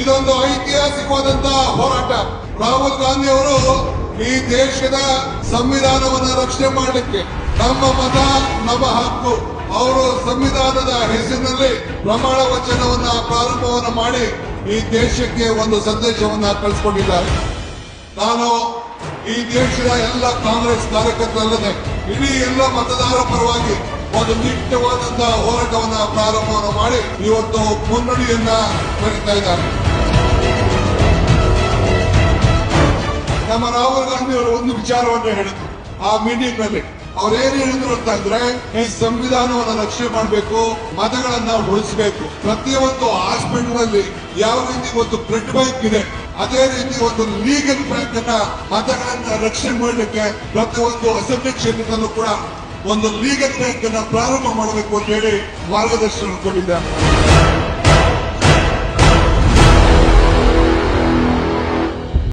ಇದೊಂದು ಐತಿಹಾಸಿಕವಾದಂತಹ ಹೋರಾಟ. ರಾಹುಲ್ ಗಾಂಧಿ ಅವರು ಈ ದೇಶದ ಸಂವಿಧಾನವನ್ನ ರಕ್ಷಣೆ ಮಾಡಲಿಕ್ಕೆ ನಮ್ಮ ಮತ, ನಮ್ಮ ಹಕ್ಕು. ಅವರು ಸಂವಿಧಾನದ ಹೆಸರಿನಲ್ಲಿ ಪ್ರಮಾಣ ವಚನವನ್ನ, ಪ್ರಾರಂಭವನ್ನ ಮಾಡಿ ಈ ದೇಶಕ್ಕೆ ಒಂದು ಸಂದೇಶವನ್ನ ಕಳಿಸ್ಕೊಂಡಿದ್ದಾರೆ. ನಾನು ಈ ದೇಶದ ಎಲ್ಲ ಕಾಂಗ್ರೆಸ್ ಕಾರ್ಯಕರ್ತರಲ್ಲದೆ ಇಡೀ ಎಲ್ಲ ಮತದಾರರ ಪರವಾಗಿ ಒಂದು ನಿಟ್ಟವಾದಂತಹ ಹೋರಾಟವನ್ನ ಪ್ರಾರಂಭವನ್ನು ಮಾಡಿ ಇವತ್ತು ಮುನ್ನಡಿಯನ್ನ ಬರೀತಾ ಇದ್ದಾರೆ. ನಮ್ಮ ರಾಹುಲ್ ಗಾಂಧಿ ಅವರು ಒಂದು ವಿಚಾರವನ್ನು ಹೇಳಿದ್ರು. ಆ ಮೀಟಿಂಗ್ನಲ್ಲಿ ಅವ್ರೇನ್ ಹೇಳಿದ್ರು ಅಂತಂದ್ರೆ ಈ ಸಂವಿಧಾನವನ್ನು ರಕ್ಷಣೆ ಮಾಡಬೇಕು, ಮತಗಳನ್ನ ಉಳಿಸಬೇಕು. ಪ್ರತಿಯೊಂದು ಹಾಸ್ಪಿಟಲ್ನಲ್ಲಿ ಯಾವ ರೀತಿ ಒಂದು ಬ್ಲಡ್ ಬ್ಯಾಂಕ್ ಇದೆ, ಅದೇ ರೀತಿ ಒಂದು ಲೀಗಲ್ ಬ್ಯಾಂಕ್ ಅನ್ನ ಮತಗಳನ್ನ ರಕ್ಷಣೆ ಮಾಡಲಿಕ್ಕೆ ಪ್ರತಿಯೊಂದು ಅಸೆಂಬ್ಲಿ ಕ್ಷೇತ್ರದಲ್ಲೂ ಕೂಡ ಒಂದು ಲೀಗ್ ಪ್ರಾರಂಭ ಮಾಡಬೇಕು ಅಂತ ಹೇಳಿ ಮಾರ್ಗದರ್ಶನ ಕೊಟ್ಟಿದ್ದಾರೆ.